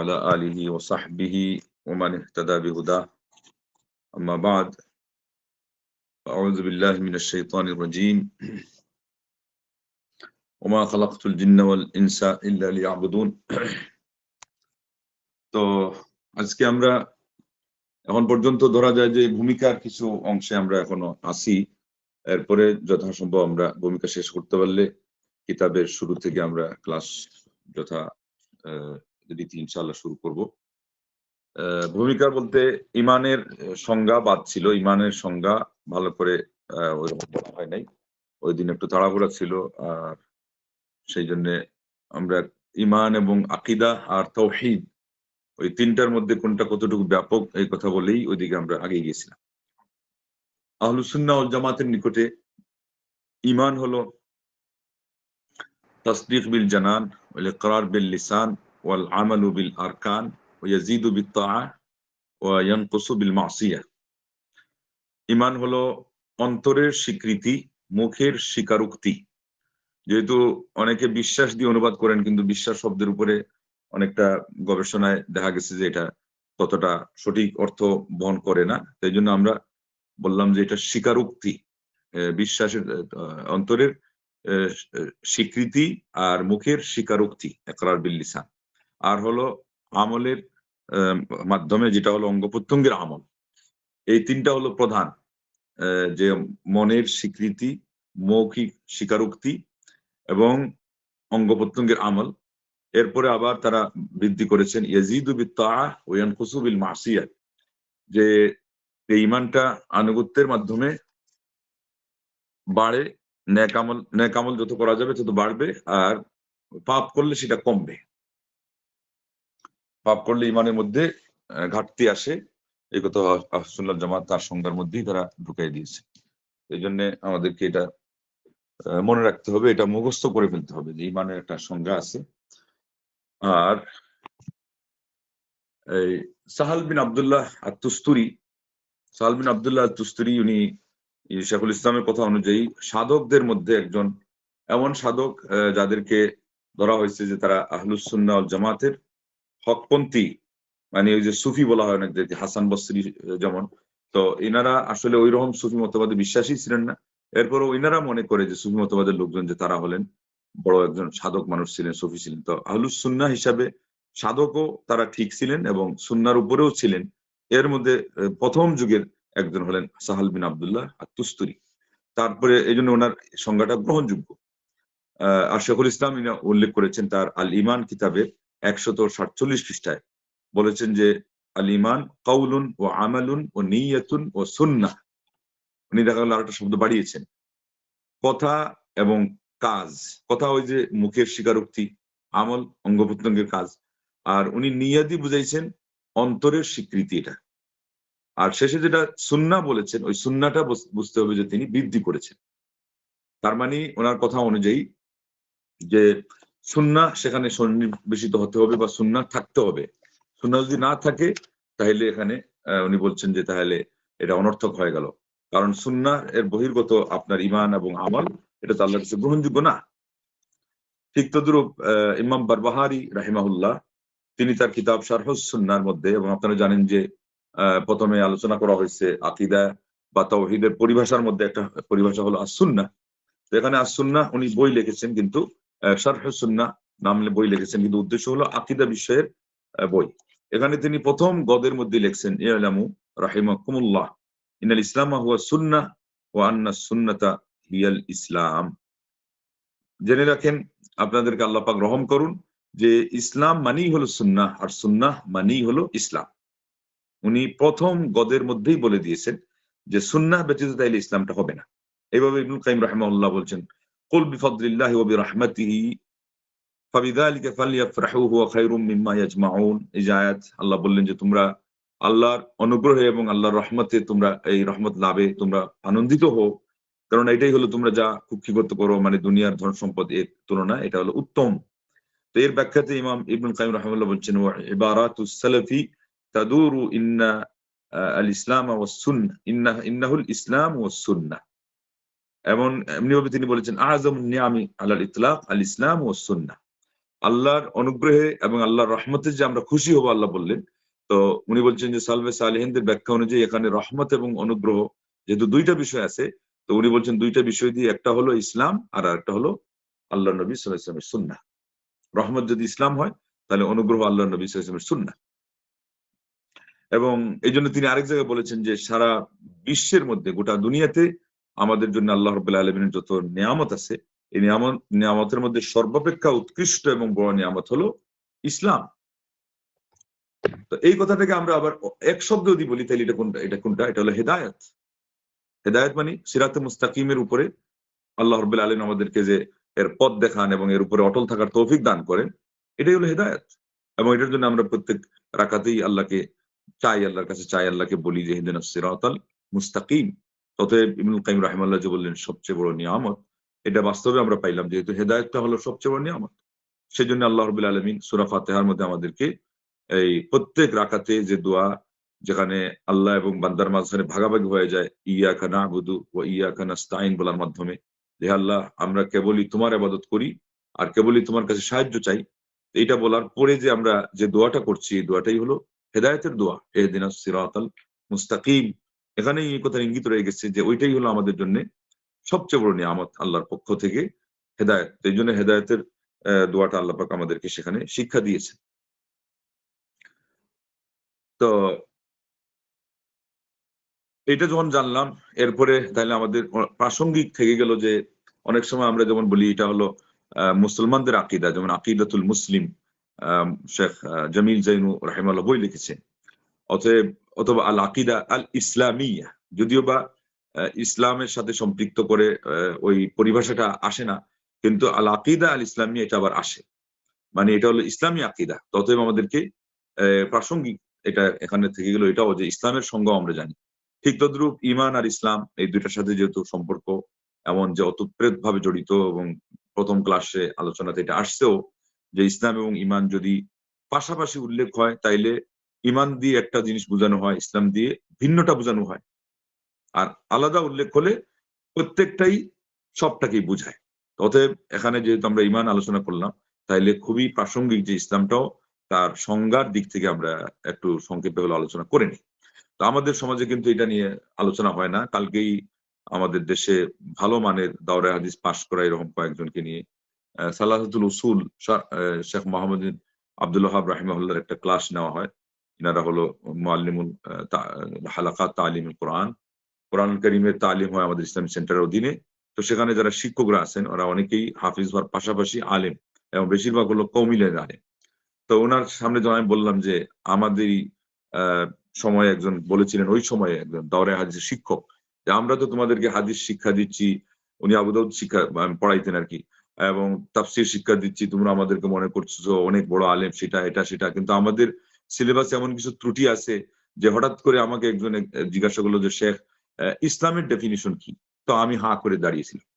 وعلى آله وصحبه ومن اهتدى بهداه أما بعد أعوذ بالله من الشيطان الرجيم وما خلقت الجن والإنس إلا ليعبدون তো আজকে আমরা এখন পর্যন্ত ধরা যায় যে ভূমিকার কিছু অংশে আমরা এখনো আসি এরপরে যথাসম্ভব আমরা ভূমিকা শেষ করতে পারলে কিতাবের শুরু থেকে আমরা ক্লাস যথা রীতি ইনশাল্লাহ শুরু করব। ভূমিকা বলতে ইমানের সংজ্ঞা বাদ ছিল। ইমানের সংজ্ঞা ভালো করে বলা হয় নাই। ওই দিন একটু তাড়াহুড়া ছিল আর সেই জন্য আমরা ইমান এবং আকিদা আর তৌহিদ ওই তিনটার মধ্যে কোনটা কতটুকু ব্যাপক এই কথা বলেই ওইদিকে আমরা আগে গিয়েছিলাম। আহলুসুন্না ও জামাতের নিকটে ইমান হলো তসদিক বিল জানান করার বিল লিসান ওয়াল আমালু বিল আরকান ওয়াজিদু বিত্তা ওয়ানকুসু বিল অন্তরের স্বীকৃতি, মুখের স্বীকারোক্তি। যেহেতু অনেকে বিশ্বাস দিয়ে অনুবাদ করেন, কিন্তু বিশ্বাস শব্দের উপরে অনেকটা গবেষণায় দেখা গেছে যে এটা ততটা সঠিক অর্থ বহন করে না। তাই জন্য আমরা বললাম যে এটা স্বীকারোক্তি। বিশ্বাসের অন্তরের স্বীকৃতি আর মুখের স্বীকারোক্তি, একরার বিল্লিসান আর হলো আমলের মাধ্যমে যেটা হলো অঙ্গ প্রত্যঙ্গের আমল। এই তিনটা হলো প্রধান যে মনের স্বীকৃতি, মৌখিক স্বীকারোক্তি এবং অঙ্গ প্রত্যঙ্গের আমল। এরপরে আবার তারা বৃদ্ধি করেছেন কুসুবিল মাসিয়া যে এই ইমানটা আনুগত্যের মাধ্যমে বাড়ে ন্যাকামল ন্যাকামল যত করা যাবে তত বাড়বে আর পাপ করলে সেটা কমবে। পাপ করলে ইমানের মধ্যে ঘাটতি আসে। এই কথা জামাত তার সংজ্ঞার মধ্যেই তারা ঢুকাই দিয়েছে। এই জন্য আমাদেরকে এটা মনে রাখতে হবে, এটা মুখস্থ করে ফেলতে হবে যে ইমানের একটা সংজ্ঞা আছে। আর এই সাহাল বিন আবদুল্লাহ আত্তুস্তুরি, সাহাল বিন আবদুল্লাহ আত্তুস্তুরি উনি শেখুল ইসলামের কথা অনুযায়ী সাধকদের মধ্যে একজন এমন সাধক যাদেরকে ধরা হয়েছে যে তারা আহলুসুন্না জামাতের হকপন্থী মানে ওই যে সুফি বলা হয় অনেকদেরকে হাসান বস্ত্রী যেমন। তো এনারা আসলে ওই রকম সুফি মতবাদে বিশ্বাসী ছিলেন না। এরপরও ইনারা মনে করে যে সুফি মতবাদের লোকজন যে তারা হলেন, বড় একজন সাধক মানুষ ছিলেন, সুফি ছিলেন। তো আহলুস সুন্না হিসাবে সাধকও তারা ঠিক ছিলেন এবং সুন্নার উপরেও ছিলেন। এর মধ্যে প্রথম যুগের একজন হলেন সাহাল বিন আবদুল্লাহ আর তুস্তুরি তারপরে এই জন্য ওনার সংজ্ঞাটা গ্রহণযোগ্য। আর শেখুল ইসলাম উল্লেখ করেছেন তার আল ইমান কিতাবের একশত সাতচল্লিশ পৃষ্ঠায় বলেছেন যে আল ইমান কাউলুন ও আমালুন ও নিয়াতুন ও সুন্না। উনি দেখা গেল আরেকটা শব্দ বাড়িয়েছেন। কথা এবং কাজ। কথা ওই যে মুখের স্বীকারোক্তি, আমল অঙ্গ প্রত্যঙ্গের কাজ। আর উনি নিয়াদি বুঝাইছেন, অন্তরের স্বীকৃতি এটা। আর শেষে যেটা সুন্না বলেছেন, ওই সুন্নাটা বুঝতে হবে যে তিনি বৃদ্ধি করেছেন। তার মানে ওনার কথা অনুযায়ী যে সুন্না সেখানে সন্নিবেশিত হতে হবে বা সুন্না থাকতে হবে। সুন্না যদি না থাকে, তাহলে এখানে উনি বলছেন যে তাহলে এটা অনর্থক হয়ে গেল। কারণ সুন্না এর বহির্গত আপনার ইমান এবং আমল, এটা তো আল্লাহর কাছে গ্রহণযোগ্য না। ঠিক তদ্রুপ ইমাম বারবাহারি রাহিমাহুল্লাহ, তিনি তার কিতাব শারহুসুন্নার মধ্যে, এবং আপনারা জানেন যে প্রথমে আলোচনা করা হয়েছে আকিদা বা তৌহিদের পরিভাষার মধ্যে একটা পরিভাষা হলো আসুন্না এখানে আসুন্না উনি বই লিখেছেন, কিন্তু শারহুসুন্না নাম বই লিখেছেন, কিন্তু উদ্দেশ্য হলো আকিদা বিষয়ের বই। এখানে তিনি প্রথম গদের মধ্যে লিখছেন, ইয়ালামু ইনাল হুয়া আন্না হিয়াল ইসলাম। জেনে রাখেন, আপনাদেরকে আল্লাহ পাক রহম করুন যে ইসলাম মানেই হলো সুন্না আর সুন্না মানেই হলো ইসলাম। উনি প্রথম গদের মধ্যেই বলে দিয়েছেন যে সুন্না ব্যতীত তাইলে ইসলামটা হবে না। এইভাবে ইবনুল কাইম রাহমাউল্লাহ বলছেন কুল বিফদলিল্লাহি ওয়া বিরহমাতিহি ফাবিযালিকা ফালইফরাহু হুয়া খায়রুম মিম্মা ইয়াজমাউন এই আয়াত, আল্লাহ বললেন যে তোমরা আল্লাহর অনুগ্রহে এবং আল্লাহর রহমতে তোমরা এই রহমত লাভে তোমরা আনন্দিত হও। কারণ এটাই হলো তোমরা যা কুক্ষিগত করো মানে দুনিয়ার ধন সম্পদ এর তুলনায় এটা হলো উত্তম। তো এর ব্যাখ্যাতে ইমাম ইবনুল কাইম রহমুল্লাহ বলছেন ইবারাতু সালাফি তাদুরু ইন্না আল ইসলাম ও সুন্না ইন্না ইন্নাহুল ইসলাম ও সুন্না এমন এমনিভাবে তিনি বলেছেন আজম নিয়ামি আলাল ইতলাক, আল ইসলাম ও সুন্না আল্লাহর অনুগ্রহে এবং আল্লাহর রহমতে যে আমরা খুশি হব, আল্লাহ বললেন। তো উনি বলছেন যে সালভে সালেহিনদের ব্যাখ্যা অনুযায়ী এখানে রহমত এবং অনুগ্রহ যেহেতু দুইটা বিষয় আছে, তো উনি বলছেন দুইটা বিষয় দিয়ে একটা হলো ইসলাম আর একটা হলো আল্লাহ নবী সাল্লাহ সুন্না রহমত যদি ইসলাম হয়, তাহলে অনুগ্রহ আল্লাহ নবী সাল্লাহ ইসলামের সুন্না এবং এই জন্য তিনি আরেক জায়গায় বলেছেন যে, সারা বিশ্বের মধ্যে, গোটা দুনিয়াতে আমাদের জন্য আল্লাহ রবাহ আলমিনের যত নিয়ামত আছে, এই নিয়ামত, নিয়ামতের মধ্যে সর্বাপেক্ষা উৎকৃষ্ট এবং বড় নিয়ামত হলো ইসলাম। তো এই কথাটাকে আমরা আবার এক শব্দ যদি বলি, তাহলে এটা কোনটা এটা কোনটা? এটা হলো হেদায়ত। হেদায়ত মানে সিরাতে মুস্তাকিমের উপরে আল্লাহ রবাহ আলম আমাদেরকে যে এর পথ দেখান এবং এর উপরে অটল থাকার তৌফিক দান করেন, এটাই হলো হেদায়ত। এবং এটার জন্য আমরা প্রত্যেক রাখাতেই আল্লাহকে চাই, আল্লাহর কাছে চাই, আল্লাহকে বলি যে হিদিন সিরাতাল মুস্তাকিম। অতএব ইমুল কাইম রাহিমাল্লাহ যে বললেন, সবচেয়ে বড় নিয়ামত, এটা বাস্তবে আমরা পাইলাম যেহেতু হেদায়তটা হলো সবচেয়ে বড় নিয়ামত। সেই জন্য আল্লাহ রবুল আলমিন সুরা ফাতেহার মধ্যে আমাদেরকে এই প্রত্যেক রাখাতে যে দোয়া, যেখানে আল্লাহ এবং বান্দার মাঝখানে ভাগাভাগি হয়ে যায় ইয়া খানা বুধু ও ইয়া খানা স্তাইন বলার মাধ্যমে, যে আল্লাহ, আমরা কেবলই তোমার আবাদত করি আর কেবলই তোমার কাছে সাহায্য চাই। এইটা বলার পরে যে আমরা যে দোয়াটা করছি, এই দোয়াটাই হলো হেদায়তের দোয়া এ দিন সিরাতাল মুস্তাকিম এখানেই এই কথা ইঙ্গিত রয়ে গেছে যে ওইটাই হলো আমাদের জন্য সবচেয়ে বড় নিয়ামত আল্লাহর পক্ষ থেকে হেদায়ত। এই জন্য হেদায়তের দোয়াটা আল্লাহ পাক আমাদেরকে সেখানে শিক্ষা দিয়েছে তো এটা যখন জানলাম, এরপরে তাহলে আমাদের প্রাসঙ্গিক থেকে গেল যে অনেক সময় আমরা যেমন বলি, এটা হলো মুসলমানদের আকিদা। যেমন আকিদাতুল মুসলিম শেখ জামিল জাইনু রাহিমাল্লাহ বই লিখেছেন অতএব, অথবা আল আকিদা আল ইসলামিয়া, যদিও বা ইসলামের সাথে সম্পৃক্ত করে ওই পরিভাষাটা আসে না, কিন্তু আল আকিদা আল ইসলামিয়া এটা আবার আসে। মানে এটা হলো ইসলামী আকিদা, ততএব আমাদেরকে প্রাসঙ্গিক এটা এখানে থেকে গেল এটাও যে ইসলামের সঙ্গ আমরা জানি। ঠিক তদ্রুপ ইমান আর ইসলাম, এই দুইটার সাথে যেহেতু সম্পর্ক, এমন যে অতপ্রেত ভাবে জড়িত এবং প্রথম ক্লাসে আলোচনাতে এটা আসছেও, যে ইসলাম এবং ইমান যদি পাশাপাশি উল্লেখ হয়, তাইলে ইমান দিয়ে একটা জিনিস বোঝানো হয়, ইসলাম দিয়ে ভিন্নটা বোঝানো হয়। আর আলাদা উল্লেখ হলে প্রত্যেকটাই সবটাকেই বুঝায়। অতএব এখানে যেহেতু আমরা ইমান আলোচনা করলাম, তাইলে খুবই প্রাসঙ্গিক যে ইসলামটাও তার সংজ্ঞার দিক থেকে আমরা একটু সংক্ষেপে হলে আলোচনা করে নিই। তো আমাদের সমাজে কিন্তু এটা নিয়ে আলোচনা হয় না। কালকেই আমাদের দেশে ভালো মানের দাওরা হাদিস পাশ করা এরকম কয়েকজনকে নিয়ে সালাহাতুল উসুল শেখ মোহাম্মদ আব্দুল রাহিমাহুল্লার একটা ক্লাস নেওয়া হয়। ইনারা হলো মোয়াল্লিমুল হালাকা তালিমুল কোরআন কোরআন করিমের তালিম হয় আমাদের ইসলামী সেন্টারের অধীনে তো সেখানে যারা শিক্ষকরা আছেন ওরা অনেকেই হাফিজ হওয়ার পাশাপাশি আলেম এবং বেশিরভাগ হলো কৌমিলের আলেম তো ওনার সামনে যখন আমি বললাম যে আমাদেরই সময় একজন বলেছিলেন, ওই সময়ে একজন দাওরে হাদিসের শিক্ষক, যে আমরা তো তোমাদেরকে হাদিস শিক্ষা দিচ্ছি, উনি আবুদাউদ শিক্ষা পড়াইতেন আর কি। এবং তাফসির শিক্ষা দিচ্ছি, তোমরা আমাদেরকে মনে করছ অনেক বড় আলেম, সেটা, এটা, সেটা, কিন্তু আমাদের সিলেবাসে এমন কিছু ত্রুটি আছে যে হঠাৎ করে আমাকে একজন জিজ্ঞাসা করল যে, শেখ ইসলামের ডেফিনিশন কি? তো আমি হা করে দাঁড়িয়েছিলাম।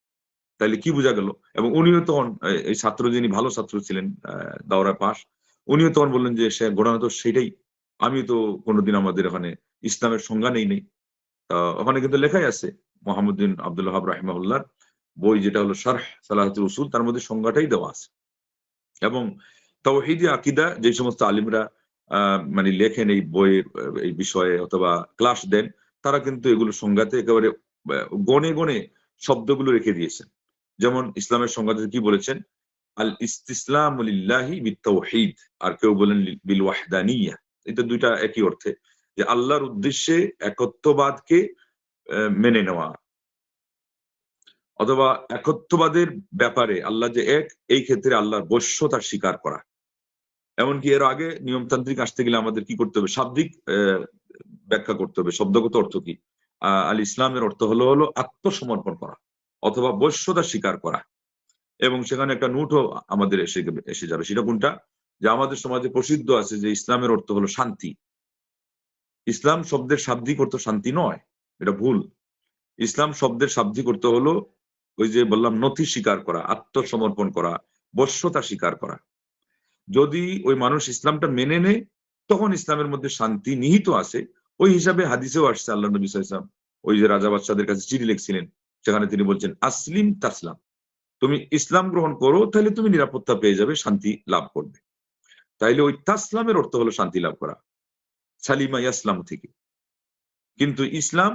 তাহলে কি বোঝা গেল? এবং উনিও তখন এই ছাত্র যিনি ভালো ছাত্র ছিলেন দাওরা পাশ, উনিও তখন বললেন যে, শেখ, ঘটনা তো সেটাই আমি তো কোনোদিন আমাদের এখানে ইসলামের সংজ্ঞা নেই নেই। ওখানে কিন্তু লেখাই আছে, মোহাম্মদিন আব্দুল্লাহ রাহিমাহুল্লার বই যেটা হলো শারহ সালাহাতুল উসুল, তার মধ্যে সংজ্ঞাটাই দেওয়া আছে। এবং তৌহিদি আকিদা যে সমস্ত আলিমরা মানে লেখেন এই বইয়ের, এই বিষয়ে অথবা ক্লাস দেন, তারা কিন্তু এগুলো সংজ্ঞাতে একেবারে গনে গনে শব্দগুলো রেখে দিয়েছেন। যেমন ইসলামের সংজ্ঞাতে কি বলেছেন? আল ইসলাম বিত্তাহিদ, আর কেউ বলেন বিল ওয়াহদানিয়া এটা দুইটা একই অর্থে, যে আল্লাহর উদ্দেশ্যে একত্ববাদকে মেনে নেওয়া। অথবা একত্ববাদের ব্যাপারে আল্লাহ যে এক, এই ক্ষেত্রে আল্লাহর বৈশ্যতা স্বীকার করা। এমনকি এর আগে নিয়মতান্ত্রিক আসতে গেলে আমাদের কি করতে হবে? শাব্দিক ব্যাখ্যা করতে হবে। শব্দগত অর্থ কি? আল ইসলামের অর্থ হলো হলো আত্মসমর্পণ করা অথবা বৈশ্যতা স্বীকার করা। এবং সেখানে একটা নোটও আমাদের এসে এসে যাবে। সেটা কোনটা? যে আমাদের সমাজে প্রসিদ্ধ আছে যে ইসলামের অর্থ হলো শান্তি। ইসলাম শব্দের শাব্দিক অর্থ শান্তি নয়, এটা ভুল। ইসলাম শব্দের শাব্দিক অর্থ হলো, ওই যে বললাম, নথি স্বীকার করা, আত্মসমর্পণ করা, বশ্যতা স্বীকার করা। যদি ওই মানুষ ইসলামটা মেনে নেয়, তখন ইসলামের মধ্যে শান্তি নিহিত আছে। ওই হিসাবে হাদিসেও আসছে আল্লাহ নবী ইসলাম ওই যে রাজা বাচ্চাদের কাছে চিঠি লিখছিলেন, সেখানে তিনি বলছেন, আসলিম তাসলাম, তুমি ইসলাম গ্রহণ করো, তাহলে তুমি নিরাপত্তা পেয়ে যাবে, শান্তি লাভ করবে। তাইলে ওই তাসলামের অর্থ হলো শান্তি লাভ করা, সালিমা ইসলাম থেকে। কিন্তু ইসলাম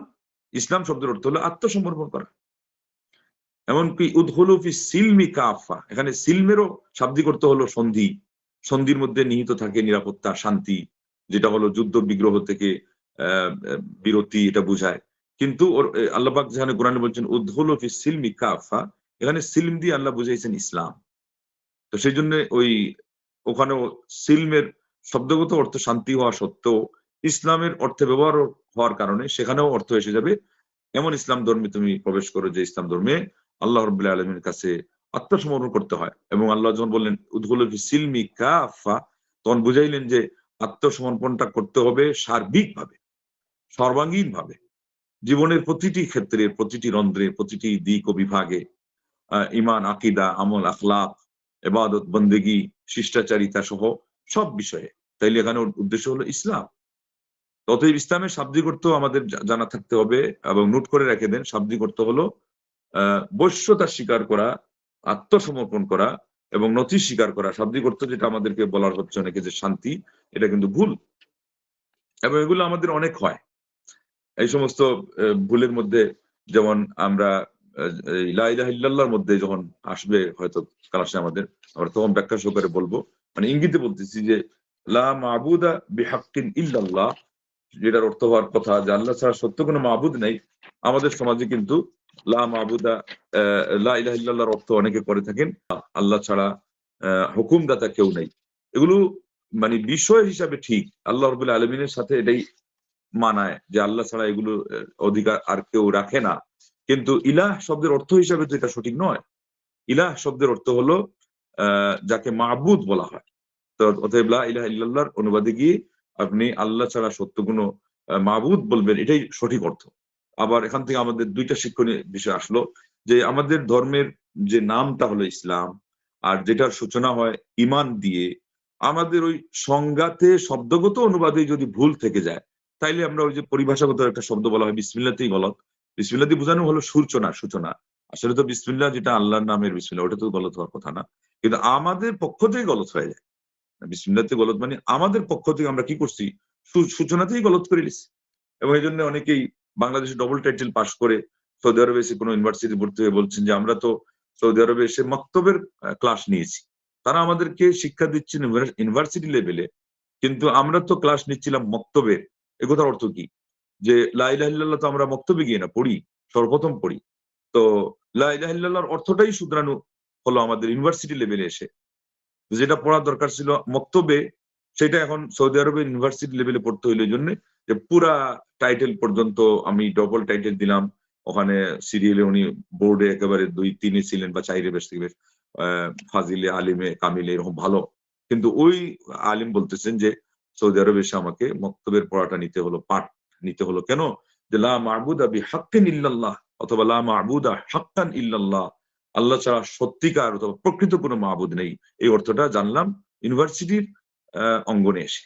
ইসলাম শব্দের অর্থ হলো আত্মসমর্পণ করা। এমনকি উদ্হলুফি সিলমি কাফা, এখানে সিলমেরও শাব্দিক অর্থ হলো সন্ধি। সন্ধির মধ্যে নিহিত থাকে নিরাপত্তা, শান্তি, যেটা হলো যুদ্ধ বিগ্রহ থেকে বিরতি, এটা বোঝায়। কিন্তু ওর আল্লাহবাক যেখানে কোরআনে বলছেন উদ্হলুফি সিলমি কাফা এখানে সিলম দিয়ে আল্লাহ বুঝাইছেন ইসলাম। তো সেই জন্য ওই ওখানেও সিলমের শব্দগত অর্থ শান্তি হওয়া সত্ত্বেও, ইসলামের অর্থে ব্যবহার হওয়ার কারণে সেখানেও অর্থ এসে যাবে। এমন ইসলাম ধর্মে তুমি প্রবেশ করো যে ইসলাম ধর্মে আল্লাহ রবুল্লাহ আলমীর কাছে আত্মসমর্পণ করতে হয়। এবং আল্লাহ যখন বললেন উদ্গুল সিলমি কাফা তখন বুঝাইলেন যে আত্মসমর্পণটা করতে হবে সার্বিক ভাবে সর্বাঙ্গীন ভাবে জীবনের প্রতিটি ক্ষেত্রে, প্রতিটি রন্ধ্রে, প্রতিটি দিক ও বিভাগে ইমান আকিদা, আমল, আখলাক এবাদত বন্দেগি, শিষ্টাচারিতা সহ সব বিষয়ে। তাইলে এখানে উদ্দেশ্য হলো ইসলাম। অতএব ইসলামের শাব্দিক অর্থ আমাদের জানা থাকতে হবে এবং নোট করে রেখে দেন শাব্দিক অর্থ হলো, আহ, বৈশ্যতা স্বীকার করা আত্মসমর্পণ করা এবং নথি স্বীকার করা শাব্দিক অর্থ যেটা আমাদেরকে বলার হচ্ছে অনেকে যে শান্তি, এটা কিন্তু ভুল। এবং এগুলো আমাদের অনেক হয়। এই সমস্ত ভুলের মধ্যে যেমন আমরা ইল্লাহর মধ্যে যখন আসবে হয়তো কালাসে আমাদের, আমরা তখন ব্যাখ্যা সহকারে বলব। মানে ইঙ্গিতে বলতেছি যে, লা মাহবুদা বিহাক্কিন ইল্লাল্লাহ, যেটার অর্থ হওয়ার কথা যে আল্লাহ ছাড়া সত্য কোনো মাহবুদ নেই, আমাদের সমাজে কিন্তু লা লা অনেকে করে থাকেন। আল্লাহ ছাড়া হুকুমদাতা কেউ নেই। এগুলো মানে বিষয় হিসাবে ঠিক। আল্লাহ রবুল্লাহ আলমিনের সাথে এটাই মানায় যে আল্লাহ ছাড়া এগুলো অধিকার আর কেউ রাখে না। কিন্তু ইলাহ শব্দের অর্থ হিসাবে তো এটা সঠিক নয়। ইলাহ শব্দের অর্থ হলো যাকে মাহবুদ বলা হয়। তো অতএব ইলাহ ইল্লাহর অনুবাদে গিয়ে আপনি আল্লাহ ছাড়া সত্য কোনো মাহবুদ বলবেন, এটাই সঠিক অর্থ। আবার এখান থেকে আমাদের দুইটা শিক্ষণীয় বিষয় আসলো, যে আমাদের ধর্মের যে নামটা হলো ইসলাম, আর যেটার সূচনা হয় ইমান দিয়ে, আমাদের ওই সংজ্ঞাতে শব্দগত অনুবাদে যদি ভুল থেকে যায়, তাইলে আমরা ওই যে পরিভাষাগত একটা শব্দ বলা হয় বিসমিল্লাতেই গলত। বিসমিল্লা দিয়ে বোঝানো হলো সূচনা সূচনা। আসলে তো বিসমিল্লা যেটা আল্লাহর নামের বিসমিল্লা, ওটা তো গলত হওয়ার কথা না। কিন্তু আমাদের পক্ষ থেকে গলত হয়ে যায়। বিসমিল্লাতে গলত মানে আমাদের পক্ষ থেকে আমরা কি করছি? সূচনাতেই গলত করে নিছি। এবং এই জন্য অনেকেই বাংলাদেশে ডবল টাইটেল পাশ করে সৌদি আরবে এসে কোনো ইউনিভার্সিটি ভর্তি হয়ে বলছেন যে, আমরা তো সৌদি আরবে এসে মক্তবের ক্লাস নিয়েছি। তারা আমাদেরকে শিক্ষা দিচ্ছেন ইউনিভার্সিটি লেভেলে কিন্তু আমরা তো ক্লাস নিচ্ছিলাম মক্তবের। একথার অর্থ কি? যে লাইলাহিল্লাহ তো আমরা মক্তবে গিয়ে না, পড়ি, সর্বপ্রথম পড়ি। তো লাইলাহিল্লাহর অর্থটাই শুধরানো হলো আমাদের ইউনিভার্সিটি লেভেলে এসে। যেটা পড়ার দরকার ছিল মক্তবে, সেটা এখন সৌদি আরবের ইউনিভার্সিটি লেভেলে পড়তে হইল। জন্য যে পুরা টাইটেল পর্যন্ত আমি ডবল টাইটেল দিলাম। ওখানে সিরিয়ালে উনি বোর্ডে একেবারে দুই তিনে ছিলেন বা চাইরে বেশ থেকে বেশ ফাজিলে, আলিমে, কামিলে এরকম ভালো। কিন্তু ওই আলিম বলতেছেন যে সৌদি আরবে এসে আমাকে মক্তবের পড়াটা নিতে হলো, পাঠ নিতে হলো। কেন? যে লা মাহবুদা বি হাক্কিন ইল্লাল্লাহ অথবা লা মাহবুদা হাক্কান ইল্লাল্লাহ। আল্লাহ ছাড়া সত্যিকার অথবা প্রকৃত কোনো মাহবুদ নেই। এই অর্থটা জানলাম ইউনিভার্সিটির অঙ্গনে এসে।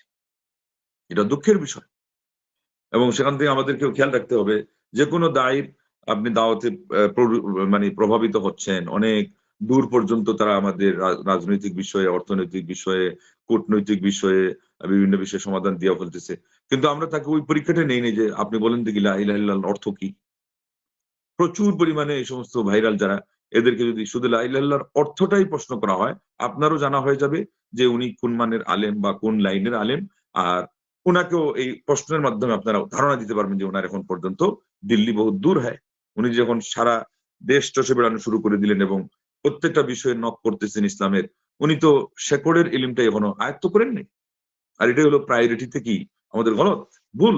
এটা দুঃখের বিষয়। এবং সেখান থেকে আমাদেরকেও খেয়াল রাখতে হবে যে কোনো দায়ের আপনি দাওয়াতে মানে প্রভাবিত হচ্ছেন। অনেক দূর পর্যন্ত তারা আমাদের রাজনৈতিক বিষয়ে, অর্থনৈতিক বিষয়ে, কূটনৈতিক বিষয়ে বিভিন্ন বিষয়ে সমাধান দিয়ে ফেলতেছে। কিন্তু আমরা তাকে ওই পরীক্ষাটা নেই যে আপনি বলেন দেখি লাহ অর্থ কি। প্রচুর পরিমাণে এই সমস্ত ভাইরাল যারা, এদেরকে যদি শুধু লাইলাল্লাহর অর্থটাই প্রশ্ন করা হয়, আপনারও জানা হয়ে যাবে যে উনি কোন মানের আলেম বা কোন লাইনের আলেম, আর ওনাকেও এই প্রশ্নের মাধ্যমে আপনারা ধারণা দিতে পারবেন যে ওনার এখন পর্যন্ত দিল্লি বহু দূর হয়। উনি যখন সারা দেশ চষে বেড়ানো শুরু করে দিলেন এবং প্রত্যেকটা বিষয়ে নক করতেছেন ইসলামের, উনি তো শেকড়ের ইলিমটা এখনও আয়ত্ত করেননি। আর এটাই হলো প্রায়োরিটিতে কি? আমাদের গলত? ভুল।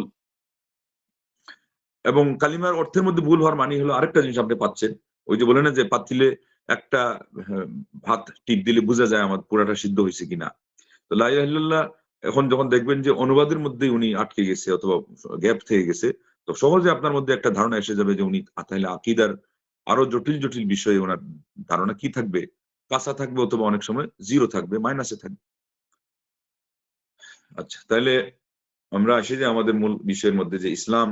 এবং কালিমার অর্থের মধ্যে ভুল হওয়ার মানে হলো আরেকটা জিনিস আপনি পাচ্ছেন। ওই যে বলে না যে পাতিলে একটা ভাত টিপ দিলে বোঝা যায় আমার পুরাটা সিদ্ধ হয়েছে কিনা। তো লাইল্লাহ এখন যখন দেখবেন যে অনুবাদের মধ্যে উনি আটকে গেছে অথবা গ্যাপ থেকে গেছে, তো সহজে আপনার মধ্যে একটা ধারণা এসে যাবে যে উনি তাহলে আকিদার আরও জটিল জটিল বিষয়ে ওনার ধারণা কি থাকবে? কাঁচা থাকবে অথবা অনেক সময় জিরো থাকবে মাইনাসে থাকবে। আচ্ছা তাহলে আমরা আসি যে আমাদের মূল বিষয়ের মধ্যে যে ইসলাম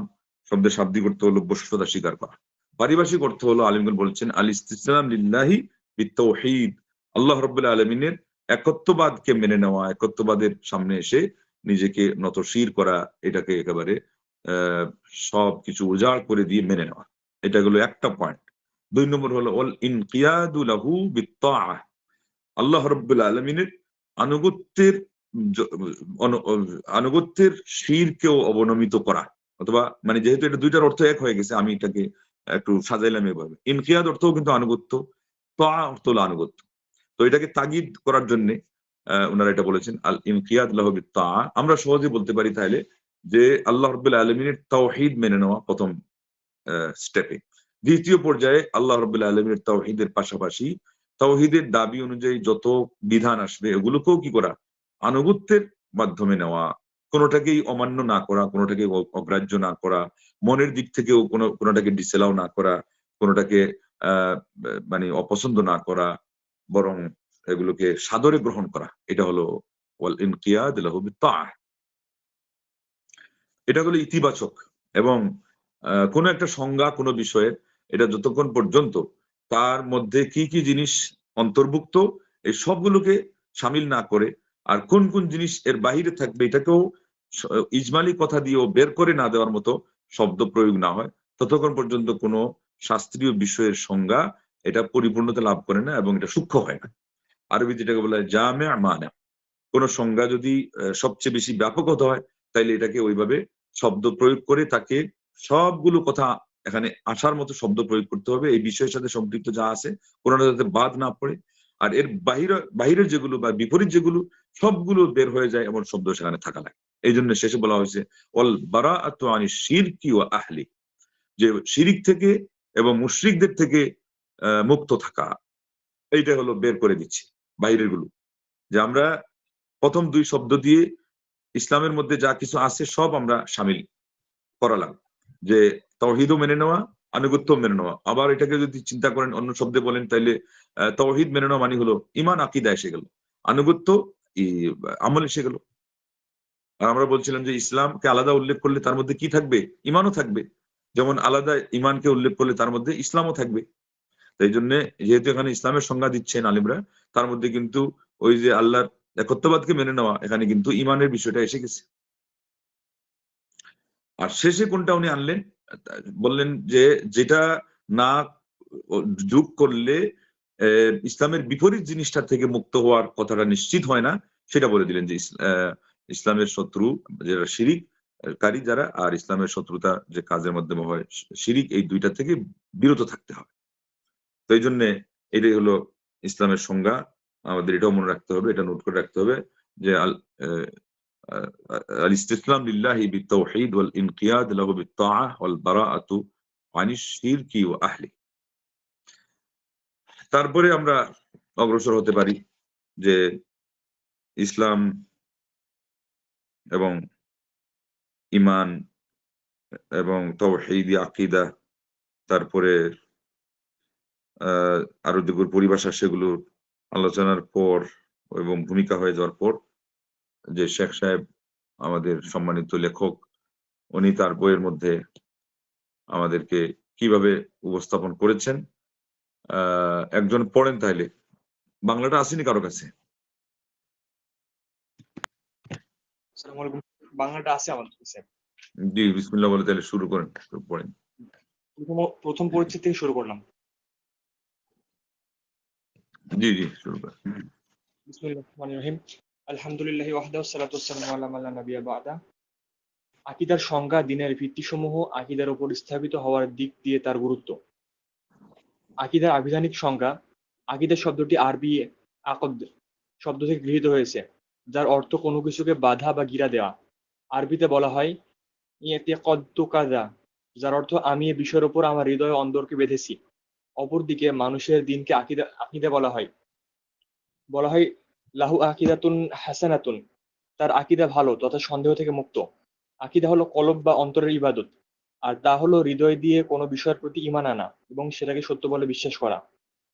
শব্দের শাব্দিক অর্থ হলো বস্তুতা স্বীকার করা। পারিভাষিক অর্থ হলো আলিমগুল বলছেন আল ইসলাম লিল্লাহি বিত্তহিদ। আল্লাহ রব্বুল আলমিনের একত্ববাদকে মেনে নেওয়া, একত্ববাদের সামনে এসে নিজেকে নতশির করা, এটাকে একেবারে সব কিছু উজাড় করে দিয়ে মেনে নেওয়া। এটা হলো একটা পয়েন্ট দুই নম্বর হলো অল ইনকিয়াদুলাহু বিত্তাআহ। আল্লাহ রব্বুল আলমিনের আনুগত্যের আনুগত্যের শিরকেও অবনমিত করা। অথবা মানে যেহেতু এটা দুইটার অর্থ এক হয়ে গেছে, আমি এটাকে একটু সাজাইলাম এভাবে। ইনকিয়াদ অর্থও কিন্তু আনুগত্য তা অর্থ হলো আনুগত্য। তো এটাকে তাগিদ করার জন্য ওনারা এটা বলেছেন, আল ইনকিয়াদ তা আমরা সহজে বলতে পারি তাহলে যে আল্লাহ রব্বুল আলমিনের তাওহিদ মেনে নেওয়া প্রথম স্টেপে দ্বিতীয় পর্যায়ে আল্লাহ রব্বুল আলমিনের তাওহিদের পাশাপাশি তাওহিদের দাবি অনুযায়ী যত বিধান আসবে, এগুলোকেও কি করা? আনুগত্যের মাধ্যমে নেওয়া। কোনোটাকেই অমান্য না করা, কোনোটাকে অগ্রাহ্য না করা, মনের দিক থেকেও কোনো, কোনোটাকে ডিসেলাও না করা, কোনোটাকে মানে অপছন্দ না করা বরং এগুলোকে সাদরে গ্রহণ করা। এটা হলো এটা হলো ইতিবাচক এবং কোন একটা সংজ্ঞা, কোনো বিষয়ে এটা যতক্ষণ পর্যন্ত তার মধ্যে কি কি জিনিস অন্তর্ভুক্ত, এই সবগুলোকে সামিল না করে আর কোন কোন জিনিস এর বাহিরে থাকবে এটাকেও ইজমালি কথা দিয়েও বের করে না দেওয়ার মতো শব্দ প্রয়োগ না হয়। ততক্ষণ পর্যন্ত কোনো শাস্ত্রীয় বিষয়ের সংজ্ঞা এটা পরিপূর্ণতা লাভ করে না এবং এটা সূক্ষ্ম হয় না। আরবি যেটাকে বলা হয় জামে মানে কোন সংজ্ঞা যদি সবচেয়ে বেশি ব্যাপক হতে হয়, তাইলে এটাকে ওইভাবে শব্দ প্রয়োগ করে তাকে সবগুলো কথা এখানে আসার মতো শব্দ প্রয়োগ করতে হবে। এই বিষয়ের সাথে সম্পৃক্ত যা আছে, কোনটা যাতে বাদ না পড়ে। আর এর বাহির, বাহিরের যেগুলো বা বিপরীত যেগুলো, সবগুলো বের হয়ে যায় এমন শব্দ সেখানে থাকা লাগে। এই জন্য শেষে বলা হয়েছে অল বারা আনি শিরকি ও আহলি। যে শিরিক থেকে এবং মুশ্রিকদের থেকে মুক্ত থাকা। এইটা হলো বের করে দিচ্ছে, বাইরেরগুলো। যে আমরা প্রথম দুই শব্দ দিয়ে ইসলামের মধ্যে যা কিছু আছে সব আমরা সামিল করালাম। যে তহিদও মেনে নেওয়া আনুগত্য মেনে নেওয়া। আবার এটাকে যদি চিন্তা করেন, অন্য শব্দে বলেন, তাইলে তহিদ মেনে নেওয়া মানে হলো ইমান আকিদা এসে গেল। আনুগত্য আমল এসে গেল। আর আমরা বলছিলাম যে ইসলামকে আলাদা উল্লেখ করলে তার মধ্যে কি থাকবে? ইমানও থাকবে। যেমন আলাদা ইমানকে উল্লেখ করলে তার মধ্যে ইসলামও থাকবে। তাই জন্য যেহেতু এখানে ইসলামের সংজ্ঞা দিচ্ছেন আলিমরা, তার মধ্যে কিন্তু ওই যে আল্লাহর একত্ববাদকে মেনে নেওয়া, এখানে কিন্তু ইমানের বিষয়টা এসে গেছে। আর শেষে কোনটা উনি আনলেন? বললেন যে যেটা না যোগ করলে ইসলামের বিপরীত জিনিসটা থেকে মুক্ত হওয়ার কথাটা নিশ্চিত হয় না, সেটা বলে দিলেন যে ইসলামের শত্রু যারা শিরিক, কারী যারা, আর ইসলামের শত্রুতা যে কাজের মাধ্যমে হয় শিরিক এই দুইটা থেকে বিরত থাকতে হবে। তো এই জন্যে এটাই হলো ইসলামের সংজ্ঞা। আমাদের এটাও মনে রাখতে হবে, এটা নোট করে রাখতে হবে যে আল ইসলাম লিল্লাহি বি তাওহীদ ওয়াল ইনকিয়াদ লাহু বি তাআহ ওয়াল বারাআতু শিরকি ওয়া আহলি। তারপরে আমরা অগ্রসর হতে পারি যে ইসলাম এবং ইমান এবং তৌহিদি, আকিদা, তারপরে আরও যেগুলো পরিভাষা সেগুলোর আলোচনার পর এবং ভূমিকা হয়ে যাওয়ার পর যে শেখ সাহেব আমাদের সম্মানিত লেখক উনি তার বইয়ের মধ্যে আমাদেরকে কীভাবে উপস্থাপন করেছেন একজন পড়েন তাহলে বাংলাটা আসেনি কারও কাছে। বাংলাটা আছে আমার কাছে। জি বিসমিল্লাহ বলে তাহলে শুরু করেন পড়েন। প্রথম পরিচিত থেকে শুরু করলাম। জি জি, শুরু করেন আলহামদুলিল্লাহি ওয়াহদাহু সালাতু ওয়াসসালামু আলা লা বা'দা। আকীদার সংজ্ঞা, দিনের ভিত্তিসমূহ আকীদার উপর স্থাপিত হওয়ার দিক দিয়ে তার গুরুত্ব। আকীদার আবিধানিক সংজ্ঞা আকীদা শব্দটি আরবি আকদ শব্দ থেকে গৃহীত হয়েছে, যার অর্থ কোনো কিছুকে বাধা বা গিরা দেওয়া। আরবিতে বলা হয় কাজা যার অর্থ আমি এ বিষয়ের উপর আমার হৃদয় অন্দরকে বেঁধেছি। অপরদিকে মানুষের দিনকে আকিদা আকিদা বলা হয়। বলা হয়, লাহু আকিদাতুন হাসানাতুন। তার আকিদা ভালো তথা সন্দেহ থেকে মুক্ত। আকিদা হলো কলব বা অন্তরের ইবাদত। আর তা হলো হৃদয় দিয়ে কোনো বিষয়ের প্রতি ইমান আনা এবং সেটাকে সত্য বলে বিশ্বাস করা।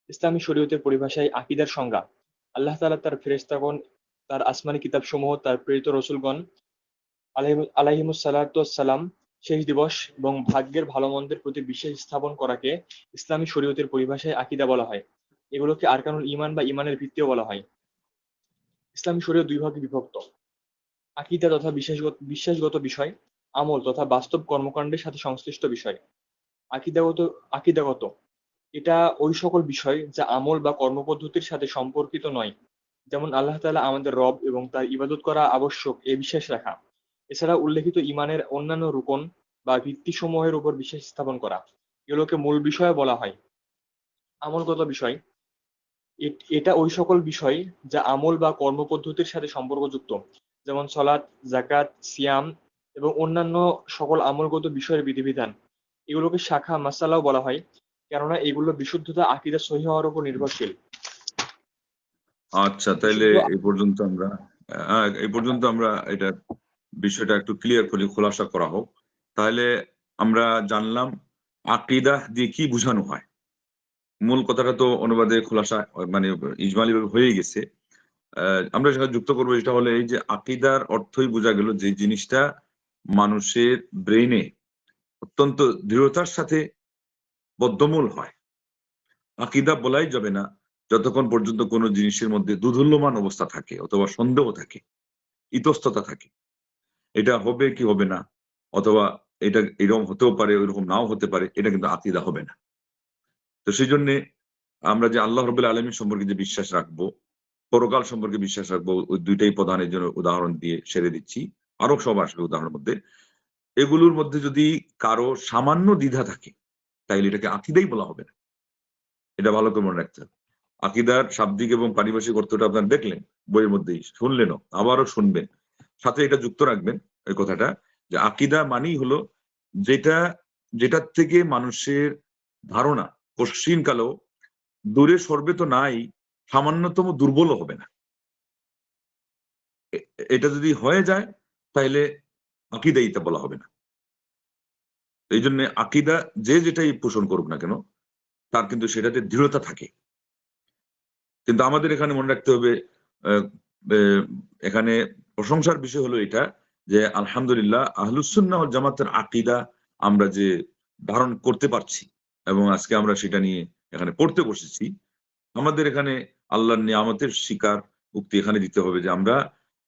ইসলামী শরীয়তের পরিভাষায় আকিদার সংজ্ঞা। আল্লাহ তালা তার ফেরেস্তাগণ তার আসমানি কিতাবসমূহ, তার প্রেরিত রসুলগণ আলাহিমুসাল্লাম শেষ দিবস এবং ভাগ্যের ভালো মন্দের প্রতি বিশ্বাস স্থাপন করাকে ইসলামী শরীয়তের পরিভাষায় আকিদা বলা হয়। এগুলোকে আরকানুল ইমান বা ইমানের ভিত্তিও বলা হয়। ইসলামী শরীয় দুই ভাগে বিভক্ত। আকিদা তথা বিশ্বাসগত বিশ্বাসগত বিষয়, আমল তথা বাস্তব কর্মকাণ্ডের সাথে সংশ্লিষ্ট বিষয়। আকিদাগত আকিদাগত। এটা ওই সকল বিষয় যা আমল বা কর্মপদ্ধতির সাথে সম্পর্কিত নয়। যেমন আল্লাহ তাআলা আমাদের রব এবং তার ইবাদত করা আবশ্যক এ বিশ্বাস রাখা। এছাড়া উল্লেখিত ইমানের অন্যান্য রুকন বা ভিত্তিসমূহের উপর বিশ্বাস স্থাপন করা। এগুলোকে মূল বিষয় বলা হয়। আমলগত বিষয়। এটা ওই সকল বিষয় যা আমল বা কর্মপদ্ধতির সাথে সম্পর্কযুক্ত। যেমন সলাৎ জাকাত সিয়াম এবং অন্যান্য সকল আমলগত বিষয়ের বিধিবিধান। এগুলোকে শাখা মাসালাও বলা হয়। কেননা এগুলো বিশুদ্ধতা আকিদা সহি হওয়ার উপর নির্ভরশীল। আচ্ছা তাইলে এই পর্যন্ত আমরা এই পর্যন্ত আমরা এটা বিষয়টা একটু ক্লিয়ার করি, খোলাসা করা হোক। তাহলে আমরা জানলাম আকিদা দিয়ে কি বোঝানো হয়। মূল কথাটা তো অনুবাদে খোলাসা মানে ইজমালি হয়ে গেছে। আমরা যেটা যুক্ত করব এটা হলো এই যে আকিদার অর্থই বোঝা গেল যে জিনিসটা মানুষের ব্রেইনে অত্যন্ত দৃঢ়তার সাথে বদ্ধমূল হয়। আকিদা বলাই যাবে না যতক্ষণ পর্যন্ত কোনো জিনিসের মধ্যে দুধুল্যমান অবস্থা থাকে অথবা সন্দেহ থাকে, ইতস্ততা থাকে। এটা হবে কি হবে না? অথবা এটা এরকম হতেও পারে, ওইরকম নাও হতে পারে, এটা কিন্তু আকিদা হবে না। তো সেই জন্যে আমরা যে আল্লাহ রবুল্লা আলমী সম্পর্কে যে বিশ্বাস রাখব, পরকাল সম্পর্কে বিশ্বাস রাখব, ওই দুইটাই প্রধানের জন্য উদাহরণ দিয়ে সেরে দিচ্ছি। আরও সব আসবে উদাহরণের মধ্যে। এগুলোর মধ্যে যদি কারও সামান্য দ্বিধা থাকে, তাইলে এটাকে আকিদাই বলা হবে না। এটা ভালো করে মনে রাখতে হবে। আকিদার শাব্দিক এবং পারিভাষিক অর্থটা আপনার দেখলেন, বইয়ের মধ্যেই শুনলেনও, আবারও শুনবেন। সাথে এটা যুক্ত রাখবেন, এই কথাটা, যে আকিদা মানেই হলো যেটা, যেটার থেকে মানুষের ধারণা কশ্চিন কালেও দূরে সরবে তো নাই, সামান্যতম দুর্বল হবে না। এটা যদি হয়ে যায় তাহলে আকিদা ইতা বলা হবে না। এই জন্য আকিদা যে যেটাই পোষণ করুক না কেন, তার কিন্তু সেটাতে দৃঢ়তা থাকে। কিন্তু আমাদের এখানে মনে রাখতে হবে এখানে প্রশংসার বিষয় হলো এটা যে আলহামদুলিল্লাহ আহলুসুন্না জামাতের আকিদা আমরা যে ধারণ করতে পারছি এবং আজকে আমরা সেটা নিয়ে এখানে পড়তে বসেছি। আমাদের এখানে আল্লাহর নিয়ামতের শিকার উক্তি এখানে দিতে হবে যে আমরা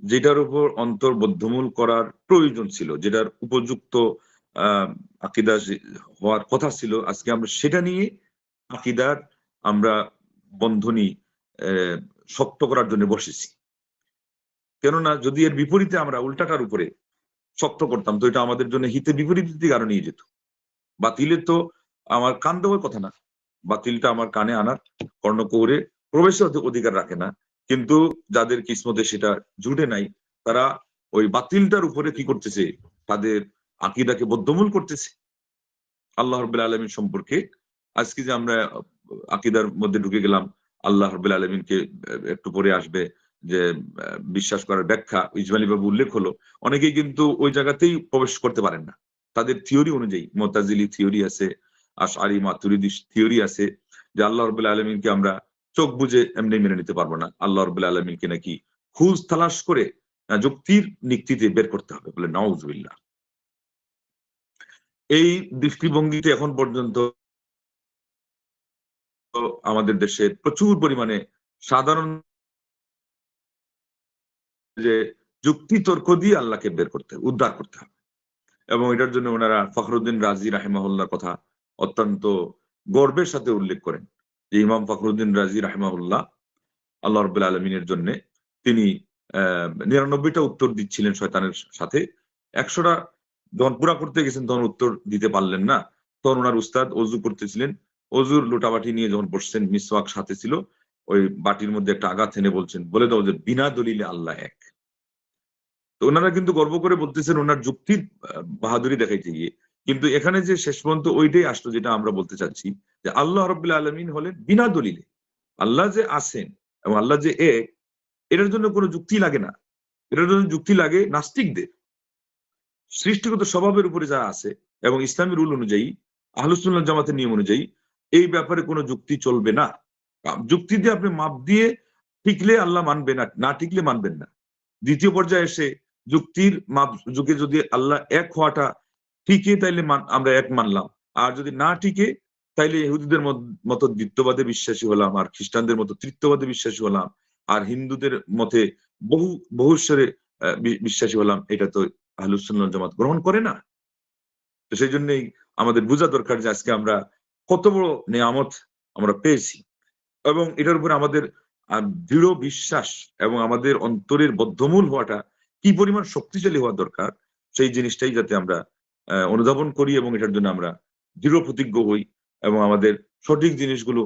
যেটার উপর অন্তর্বদ্ধমূল করার প্রয়োজন ছিল, যেটার উপযুক্ত আকিদা হওয়ার কথা ছিল, আজকে আমরা সেটা নিয়ে আকিদার আমরা বন্ধনী শক্ত করার জন্য বসেছি। কেননা যদি এর বিপরীতে আমরা উল্টাটার উপরে শক্ত করতাম, তো এটা আমাদের জন্য হিতে বিপরীত দিকে আরও নিয়ে যেত। বাতিলের তো আমার কান দেওয়ার কথা না। বাতিলটা আমার কানে আনার কর্ণকৌরে প্রবেশের অধিকার রাখে না। কিন্তু যাদের কিসমতে সেটা জুটে নাই, তারা ওই বাতিলটার উপরে কি করতেছে? তাদের আকিদাকে বদ্ধমূল করতেছে। আল্লাহ রবুল্লা আলমীর সম্পর্কে আজকে যে আমরা আকিদার মধ্যে ঢুকে গেলাম, আল্লাহ রবুল্লা আলমিনকে একটু পরে আসবে। যে বিশ্বাস করার ব্যাখ্যা ইজমালি বাবু উল্লেখ হলো, অনেকেই কিন্তু ওই জায়গাতেই প্রবেশ করতে পারেন না। তাদের থিওরি অনুযায়ী, মোতাজিলি থিওরি আছে, আশআরি মাতুরিদি থিওরি আছে, যে আল্লাহ রবুল্লা আলমিনকে আমরা চোখ বুঝে এমনি মেনে নিতে পারব না। আল্লাহ রবুল্লা আলমিনকে নাকি খুঁজ তালাশ করে যুক্তির নিক্তিতে বের করতে হবে। বলে নওয়াজবিল্লাহ এই দৃষ্টিভঙ্গিতে এখন পর্যন্ত আমাদের দেশে প্রচুর পরিমাণে সাধারণ যে যুক্তি, তর্ক দিয়ে আল্লাহকে বের করতে, উদ্ধার করতে হবে। এবং এটার জন্য ওনারা ফখরুদ্দিন রাজি রাহেমাহুল্লার কথা অত্যন্ত গর্বের সাথে উল্লেখ করেন যে ইমাম ফখরুদ্দিন রাজি রাহেমাহুল্লাহ আল্লাহ রবুল্লা আলমিনের জন্য তিনি নিরানব্বইটা উত্তর দিচ্ছিলেন শয়তানের সাথে। একশোটা যখন পুরা করতে গেছেন, তখন উত্তর দিতে পারলেন না। তখন ওনার উস্তাদ অজু করতেছিলেন। অজুর লোটাবাটি নিয়ে যখন বসছেন, মিসওয়াক সাথে ছিল, ওই বাটির মধ্যে একটা আঘাত এনে বলছেন, বলে দাও যে বিনা দলিলে আল্লাহ এক। তো ওনারা কিন্তু গর্ব করে বলতেছেন ওনার যুক্তির বাহাদুরি দেখাইতে গিয়ে। কিন্তু এখানে যে শেষ পর্যন্ত ওইটাই আসলো যেটা আমরা বলতে চাচ্ছি, যে আল্লাহ রবুল্লা আলমিন হলেন বিনা দলিলে। আল্লাহ যে আছেন এবং আল্লাহ যে এক এটার জন্য কোনো যুক্তি লাগে না। এটার জন্য যুক্তি লাগে নাস্তিকদের। সৃষ্টিগত স্বভাবের উপরে যা আছে এবং ইসলামী রুল অনুযায়ী আহলুসুল্লাহ জামাতের নিয়ম অনুযায়ী, এই ব্যাপারে কোনো যুক্তি চলবে না। যুক্তি দিয়ে আপনি মাপ দিয়ে টিকলে আল্লাহ মানবে না না টিকলে মানবেন না। দ্বিতীয় পর্যায়ে এসে যুক্তির যুগে যদি আল্লাহ এক হওয়াটা টিকে তাইলে আমরা এক মানলাম। আর যদি না টিকে তাইলে ইহুদিদের মতো দ্বিত্ববাদে বিশ্বাসী হলাম, আর খ্রিস্টানদের মতো তৃতীয়বাদে বিশ্বাসী হলাম, আর হিন্দুদের মতে বহু বহুশ্বরে বিশ্বাসী হলাম, এটা তো আহলুসুল্লাহ জামাত গ্রহণ করে না। তো সেই জন্যই আমাদের বোঝা দরকার যে আজকে আমরা কত বড় নিয়ামত আমরা পেয়েছি। এবং এটার উপরে আমাদের দৃঢ় বিশ্বাস এবং আমাদের অন্তরের বদ্ধমূল হওয়াটা কি পরিমাণ শক্তিশালী হওয়া দরকার, সেই জিনিসটাই যাতে আমরা অনুধাবন করি এবং এটার জন্য আমরা দৃঢ় প্রতিজ্ঞ হই এবং আমাদের সঠিক জিনিসগুলো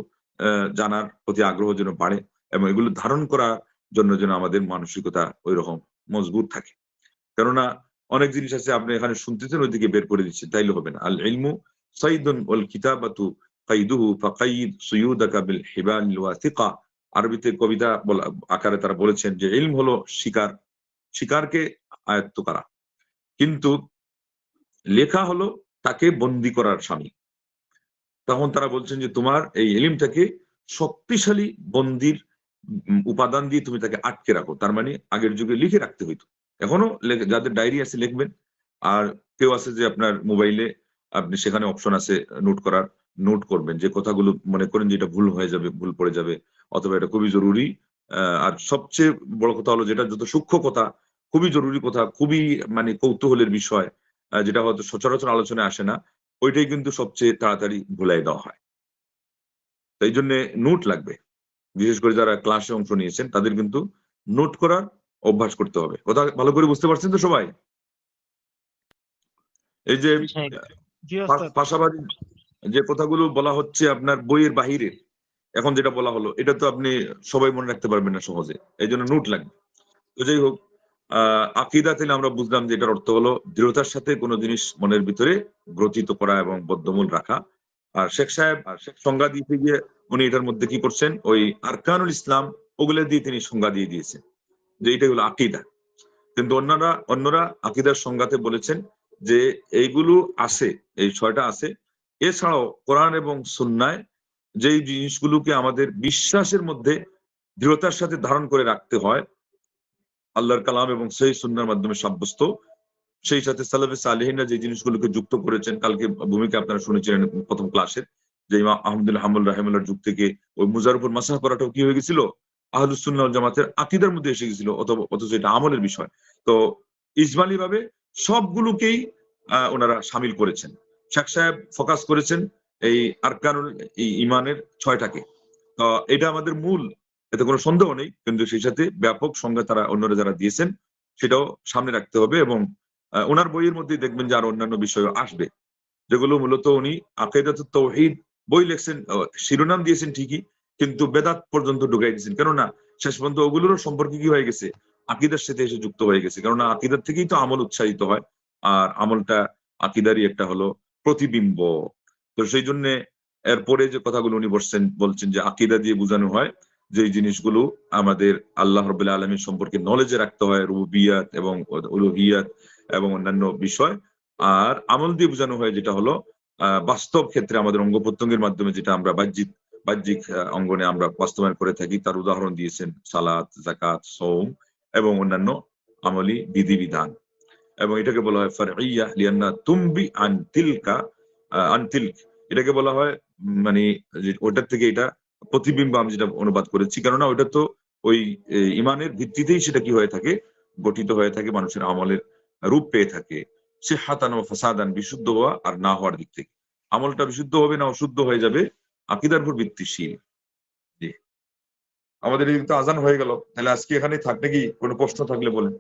জানার প্রতি আগ্রহ যেন বাড়ে এবং এগুলো ধারণ করার জন্য যেন আমাদের মানসিকতা ওই রকম মজবুত থাকে। কেননা অনেক জিনিস আছে আপনি এখানে শুনতেছেন, ওইদিকে বের করে দিচ্ছেন তাইলে হবে না। আল ইলমু সাইদুন ওল কিতাবাতু কাইদুহু ফাকাইদ সুয়ুদাকা বিল ওয়াথিকা আরবিতে কবিতা আকারে তারা বলেছেন যে, ইলম হলো শিকার শিকারকে আয়ত্ত করা। কিন্তু লেখা হলো তাকে বন্দি করার স্বামী। তখন তারা বলছেন যে, তোমার এই এলিমটাকে শক্তিশালী বন্দির উপাদান দিয়ে তুমি তাকে আটকে রাখো। তার মানে আগের যুগে লিখে রাখতে হইতো। এখনও যাদের ডায়েরি আছে লিখবেন। আর কেউ আছে যে, আপনার মোবাইলে আপনি সেখানে অপশন আছে নোট করার, নোট করবেন। যে কথাগুলো মনে করেন যে, এটা ভুল হয়ে যাবে, ভুল পড়ে যাবে, অথবা এটা খুবই জরুরি। আর সবচেয়ে বড় কথা হলো যেটা যত সূক্ষ্ম কথা খুবই জরুরি কথা খুবই মানে কৌতূহলের বিষয় যেটা হয়তো সচরাচর আলোচনায় আসে না ওইটাই কিন্তু সবচেয়ে তাড়াতাড়ি ভুলাই দেওয়া হয়। তাই জন্য নোট লাগবে। বিশেষ করে যারা ক্লাসে অংশ নিয়েছেন তাদের কিন্তু নোট করার অভ্যাস করতে হবে। কথা ভালো করে বুঝতে পারছেন তো সবাই? এই যে পাশাপাশি যে কথাগুলো বলা হচ্ছে আপনার বইয়ের বাহিরে এখন যেটা বলা হলো এটা তো আপনি সবাই মনে রাখতে পারবেন না সহজে এই জন্য নোট লাগবে। তো যাই হোক আকিদা থেকে আমরা বুঝলাম যে এটার অর্থ হলো দৃঢ়তার সাথে কোনো জিনিস মনের ভিতরে গ্রথিত করা এবং বদ্ধমূল রাখা। আর শেখ সাহেব আর শেখ সংজ্ঞা দিতে গিয়ে উনি এটার মধ্যে কি করছেন? ওই আরকানুল ইসলাম ওগুলো দিয়ে তিনি সংজ্ঞা দিয়ে দিয়েছেন যে এটা হলো আকিদা। কিন্তু অন্যরা অন্যরা আকিদার সংজ্ঞাতে বলেছেন যে এইগুলো আছে, এই ছয়টা আছে। এছাড়াও কোরআন এবং সুন্নায় যেই জিনিসগুলোকে আমাদের বিশ্বাসের মধ্যে দৃঢ়তার সাথে ধারণ করে রাখতে হয় আল্লাহর কালাম এবং সেই সুন্নার মাধ্যমে সাব্যস্ত। সেই সাথে সালাফে সালেহিনরা যে জিনিসগুলোকে যুক্ত করেছেন, কালকে ভূমিকা আপনারা শুনেছিলেন প্রথম ক্লাসের যে ইমাম আহমদুল হামুল রাহেমুল্লার যুগ থেকে ওই মুজার উপর মাসাহ করাটাও কি হয়ে গেছিল? আহলুসুল্লাহ জামাতের আকিদার মধ্যে এসে গেছিল, অথবা অথচ এটা আমলের বিষয়। তো ইসমালি ভাবে সবগুলোকেই ওনারা সামিল করেছেন। শেখ সাহেব ফোকাস করেছেন এই আরকানুল ইমানের ছয়টাকে। এটা আমাদের মূল এতে কোনো সন্দেহ নেই, কিন্তু সেই সাথে ব্যাপক সংজ্ঞা তারা অন্যরা যারা দিয়েছেন, সেটাও সামনে রাখতে হবে এবং ওনার বইয়ের মধ্যে দেখবেন যে আরও অন্যান্য বিষয় আসবে, যেগুলো মূলত উনি আকেদাত তৌহিদ বই লেখছেন শিরোনাম দিয়েছেন ঠিকই, কিন্তু বেদাত পর্যন্ত ঢুকাই দিয়েছেন। কেননা শেষ পর্যন্ত ওগুলোর সম্পর্কে কি হয়ে গেছে? আকিদার সাথে এসে যুক্ত হয়ে গেছে, কেননা আকিদার থেকেই তো আমল উৎসাহিত হয়, আর আমলটা আকিদারই একটা হলো প্রতিবিম্ব। তো সেই জন্য এরপরে যে কথাগুলো উনি বলছেন বলছেন যে আকিদা দিয়ে বোঝানো হয় যে জিনিসগুলো আমাদের আল্লাহ রবাহ আলমীর সম্পর্কে নলেজে রাখতে হয় রুবিয়াত এবং উলুহিয়াত এবং অন্যান্য বিষয়। আর আমল দিয়ে বোঝানো হয় যেটা হলো বাস্তব ক্ষেত্রে আমাদের অঙ্গ প্রত্যঙ্গের মাধ্যমে যেটা আমরা বাহ্যিক বাহ্যিক অঙ্গনে আমরা বাস্তবায়ন করে থাকি তার উদাহরণ দিয়েছেন সালাত জাকাত সৌম এবং অন্যান্য আমলি বিধিবিধান। এবং এটাকে বলা হয় ফারইয়া লিয়ান্না তুমবি আন তিলকা আহ, আন তিলক। এটাকে বলা হয় মানে ওটার থেকে এটা প্রতিবিম্ব আমি যেটা অনুবাদ করেছি। কেননা ওটা তো ওই ইমানের ভিত্তিতেই সেটা কি হয়ে থাকে? গঠিত হয়ে থাকে, মানুষের আমলের রূপ পেয়ে থাকে। সে হাতান ও ফাসাদান, বিশুদ্ধ হওয়া আর না হওয়ার দিক থেকে। আমলটা বিশুদ্ধ হবে না অশুদ্ধ হয়ে যাবে? আকিদার উপর ভিত্তিশীল। আমাদের এই তো আজান হয়ে গেল। তাহলে আজকে এখানে থাক নাকি কোনো প্রশ্ন থাকলে বলেন?